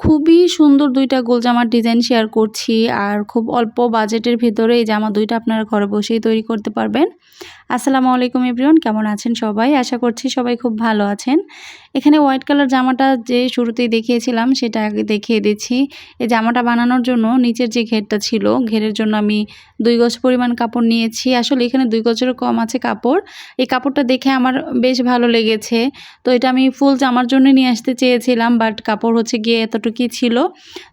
খুবই সুন্দর দুইটা গোল জামার ডিজাইন শেয়ার করছি আর খুব অল্প বাজেটের ভেতরে এই জামা দুইটা আপনারা ঘরে বসেই তৈরি করতে পারবেন। আসসালামু আলাইকুম এভরিওয়ান, কেমন আছেন সবাই? আশা করছি সবাই খুব ভালো আছেন। এখানে হোয়াইট কালার জামাটা যে শুরুতেই দেখিয়েছিলাম, সেটা আগে দেখিয়ে দিচ্ছি। এই জামাটা বানানোর জন্য নিচের যে ঘেরটা ছিল, ঘেরের জন্য আমি দুই গজ পরিমাণ কাপড় নিয়েছি। আসলে এখানে দুই গজেরও কম আছে কাপড়। এই কাপড়টা দেখে আমার বেশ ভালো লেগেছে। তো এটা আমি ফুল জামার জন্য নিয়ে আসতে চেয়েছিলাম, বাট কাপড় হচ্ছে গিয়ে এতটুকুই ছিল।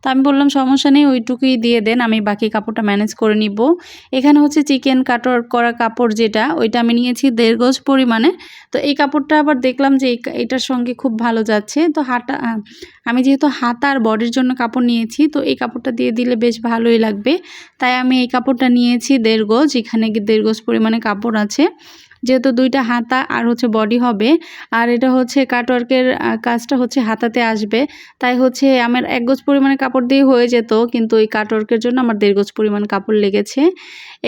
তো আমি বললাম, সমস্যা নেই, ওইটুকুই দিয়ে দেন, আমি বাকি কাপড়টা ম্যানেজ করে নিব। এখানে হচ্ছে চিকেন কাটর করা কাপড় যেটা ওইটা আমি নিয়েছি দেড় গজ পরিমাণে। তো এই কাপড়টা আবার দেখলাম যে এটার সঙ্গে খুব ভালো যাচ্ছে। তো হাটা আমি যেহেতু হাতা আর বডির জন্য কাপড় নিয়েছি, তো এই কাপড়টা দিয়ে দিলে বেশ ভালোই লাগবে। তাই আমি এই কাপড়টা নিয়েছি দেড় গজ, এখানে দেড় গজ পরিমাণে কাপড় আছে। যেহেতু দুইটা হাতা আর হচ্ছে বডি হবে, আর এটা হচ্ছে কাটওয়ার্কের কাজটা হচ্ছে হাতাতে আসবে। তাই হচ্ছে আমার এক গজ পরিমাণে কাপড় দিয়ে হয়ে যেত, কিন্তু এই কাটওয়ার্কের জন্য আমার দেড় গজ পরিমাণ কাপড় লেগেছে।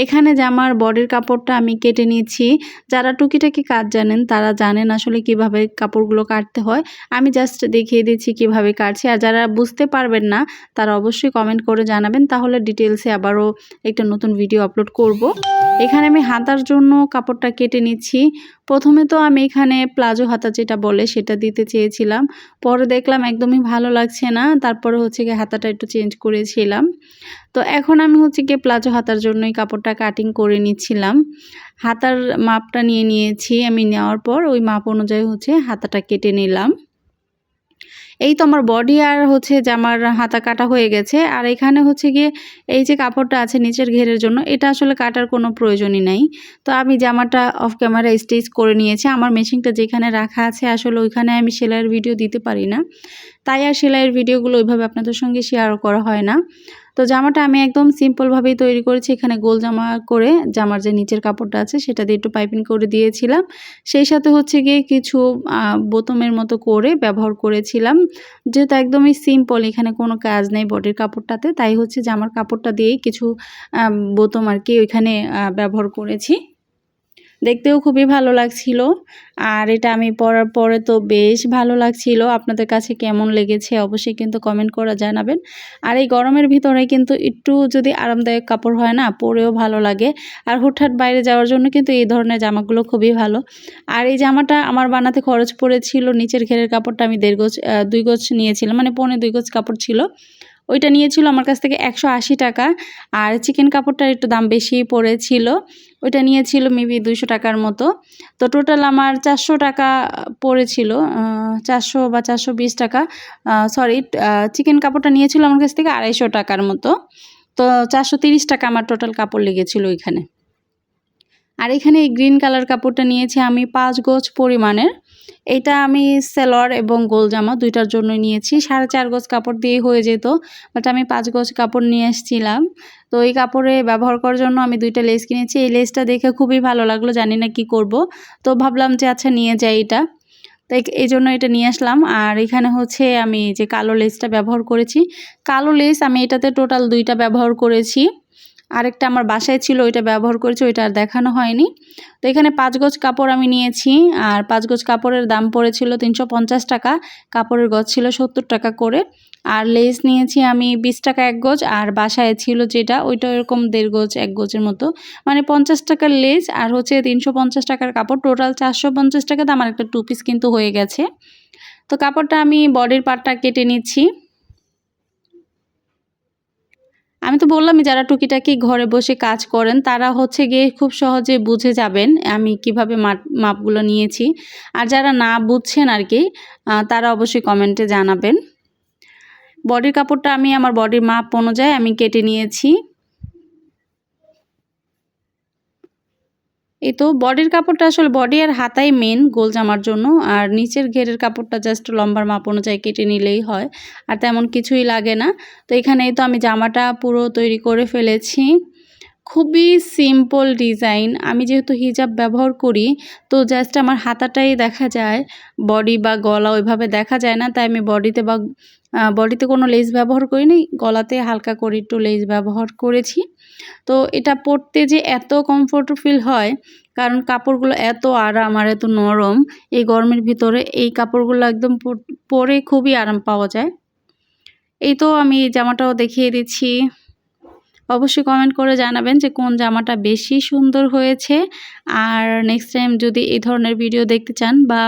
এখানে যে আমার বডির কাপড়টা আমি কেটে নিয়েছি, যারা টুকিটাকি কাজ জানেন তারা জানেন আসলে কীভাবে কাপড়গুলো কাটতে হয়। আমি জাস্ট দেখিয়ে দিচ্ছি কীভাবে কাটছি, আর যারা বুঝতে পারবেন না তারা অবশ্যই কমেন্ট করে জানাবেন, তাহলে ডিটেলসে আবারও একটা নতুন ভিডিও আপলোড করব। এখানে আমি হাতার জন্য কাপড়টা কেটে নিচ্ছি। প্রথমে তো আমি এখানে প্লাজো হাতা যেটা বলে সেটা দিতে চেয়েছিলাম। পরে দেখলাম একদমই ভালো লাগছে না, তারপরে হচ্ছে গিয়ে হাতাটা একটু চেঞ্জ করেছিলাম। তো এখন আমি হচ্ছে গিয়ে প্লাজো হাতার জন্যই কাপড়টা কাটিং করে নিচ্ছিলাম। হাতার মাপটা নিয়ে নিয়েছি আমি নেওয়ার পর, ওই মাপ অনুযায়ী হচ্ছে হাতাটা কেটে নিলাম। এই তো আমার বডি আর হচ্ছে জামার হাতা কাটা হয়ে গেছে। আর এখানে হচ্ছে গিয়ে এই যে কাপড়টা আছে নিচের ঘেরের জন্য, এটা আসলে কাটার কোনো প্রয়োজনই নাই। তো আমি জামাটা অফ ক্যামেরা স্টিচ করে নিয়েছি। আমার মেশিনটা যেখানে রাখা আছে, আসলে ওইখানে আমি সেলাইয়ের ভিডিও দিতে পারি না। তাই আর সেলাইয়ের ভিডিওগুলো ওইভাবে আপনাদের সঙ্গে শেয়ার করা হয় না। তো জামাটা আমি একদম সিম্পলভাবেই তৈরি করেছি। এখানে গোল জামা করে জামার যে নিচের কাপড়টা আছে, সেটা দিয়ে একটু পাইপিং করে দিয়েছিলাম। সেই সাথে হচ্ছে গিয়ে কিছু বোতমের মতো করে ব্যবহার করেছিলাম। যেহেতু একদমই সিম্পল এখানে কোনো কাজ নেই বডির কাপড়টাতে, তাই হচ্ছে জামার কাপড়টা দিয়েই কিছু বোতম আর কি ওইখানে ব্যবহার করেছি। দেখতেও খুবই ভালো লাগছিল। আর এটা আমি পরার পরে তো বেশ ভালো লাগছিল। আপনাদের কাছে কেমন লেগেছে অবশ্যই কিন্তু কমেন্ট করে জানাবেন। আর এই গরমের ভিতরে কিন্তু একটু যদি আরামদায়ক কাপড় হয় না, পরেও ভালো লাগে। আর হুটহাট বাইরে যাওয়ার জন্য কিন্তু এই ধরনের জামাগুলো খুবই ভালো। আর এই জামাটা আমার বানাতে খরচ পড়েছিল, নিচের ঘেরের কাপড়টা আমি দেড় গোছ দুই গোছ নিয়েছিলাম মানে পৌনে দুই গোছ কাপড় ছিল। ওইটা নিয়েছিল আমার কাছ থেকে একশো আশি টাকা। আর চিকেন কাপড়টার একটু দাম বেশি পড়েছিল। ওইটা নিয়েছিল মেবি দুইশো টাকার মতো। তো টোটাল আমার চারশো টাকা পড়েছিল চারশো বা চারশো বিশ টাকা। সরি চিকেন কাপড়টা নিয়েছিল আমার কাছ থেকে আড়াইশো টাকার মতো। তো চারশো তিরিশ টাকা আমার টোটাল কাপড় লেগেছিল ওইখানে। আর এখানে এই গ্রিন কালার কাপড়টা নিয়েছি আমি পাঁচ গোজ পরিমাণের। এটা আমি সেলর এবং গোল জামা দুইটার জন্য নিয়েছি। সাড়ে চার গজ কাপড় দিয়ে হয়ে যেত বাট আমি পাঁচ গজ কাপড় নিয়ে এসেছিলাম। তো এই কাপড়ে ব্যবহার করার জন্য আমি দুইটা লেস কিনেছি। এই লেসটা দেখে খুবই ভালো লাগল, জানি না কি করব। তো ভাবলাম যে আচ্ছা নিয়ে যাই এটা। তাই এই জন্য এটা নিয়ে আসলাম। আর এখানে হচ্ছে আমি যে কালো লেসটা ব্যবহার করেছি, কালো লেস আমি এটাতে টোটাল দুইটা ব্যবহার করেছি। আরেকটা আমার বাসায় ছিল, ওইটা ব্যবহার করেছি, ওইটা আর দেখানো হয়নি। তো এখানে পাঁচ গজ কাপড় আমি নিয়েছি, আর পাঁচ গজ কাপড়ের দাম পড়েছিল তিনশো পঞ্চাশ টাকা, কাপড়ের গজ ছিল সত্তর টাকা করে। আর লেস নিয়েছি আমি বিশ টাকা এক গজ, আর বাসায় ছিল যেটা, ওইটা এরকম দেড় গজ, এক গজের মতো। মানে পঞ্চাশ টাকার লেস, আর হচ্ছে তিনশো পঞ্চাশ টাকার কাপড়, টোটাল চারশো পঞ্চাশ টাকাতে আমার একটা টু পিস কিন্তু হয়ে গেছে। তো কাপড়টা আমি বডির পার্টটা কেটে নিচ্ছি। বললামই যারা টুকিটাকি ঘরে বসে কাজ করেন, তারা হচ্ছে গিয়ে খুব সহজে বুঝে যাবেন আমি কীভাবে মাপ মাপগুলো নিয়েছি। আর যারা না বুঝছেন আর কি তারা অবশ্যই কমেন্টে জানাবেন। বডির কাপড়টা আমি, আমার বডির মাপ অনুযায়ী আমি কেটে নিয়েছি। এই তো বডির কাপড়টা আসলে বডি আর হাতাই মেন গোল জামার জন্য। আর নিচের ঘেরের কাপড়টা জাস্ট লম্বার মাপ অনুযায়ী কেটে নিলেই হয়। আর তেমন কিছুই লাগে না। তো এখানেই তো আমি জামাটা পুরো তৈরি করে ফেলেছি। খুবই সিম্পল ডিজাইন আমি যেহেতু হিজাব ব্যবহার করি, তো জাস্ট আমার হাতাটাই দেখা যায়। বডি বা গলা ওইভাবে দেখা যায় না, তাই আমি বডিতে বা বডিতে কোনো লেস ব্যবহার করিনি। গলাতে হালকা করে একটু লেস ব্যবহার করেছি। তো এটা পরতে যে এত কমফোর্ট ফিল হয়, কারণ কাপড়গুলো এত আরাম আর এত নরম, এই গরমের ভিতরে এই কাপড়গুলো একদম পরে খুবই আরাম পাওয়া যায়। এই তো আমি জামাটাও দেখিয়ে দিচ্ছি। অবশ্যই কমেন্ট করে জানাবেন যে কোন জামাটা বেশি সুন্দর হয়েছে। আর নেক্সট টাইম যদি এই ধরনের ভিডিও দেখতে চান বা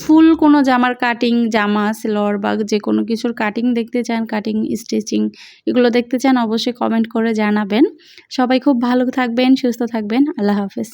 ফুল কোনো জামার কাটিং জামা সেলর বা যে কোনো কিছুর কাটিং দেখতে চান কাটিং স্টিচিং এগুলো দেখতে চান, অবশ্যই কমেন্ট করে জানাবেন। সবাই খুব ভালো থাকবেন, সুস্থ থাকবেন। আল্লাহ হাফেজ।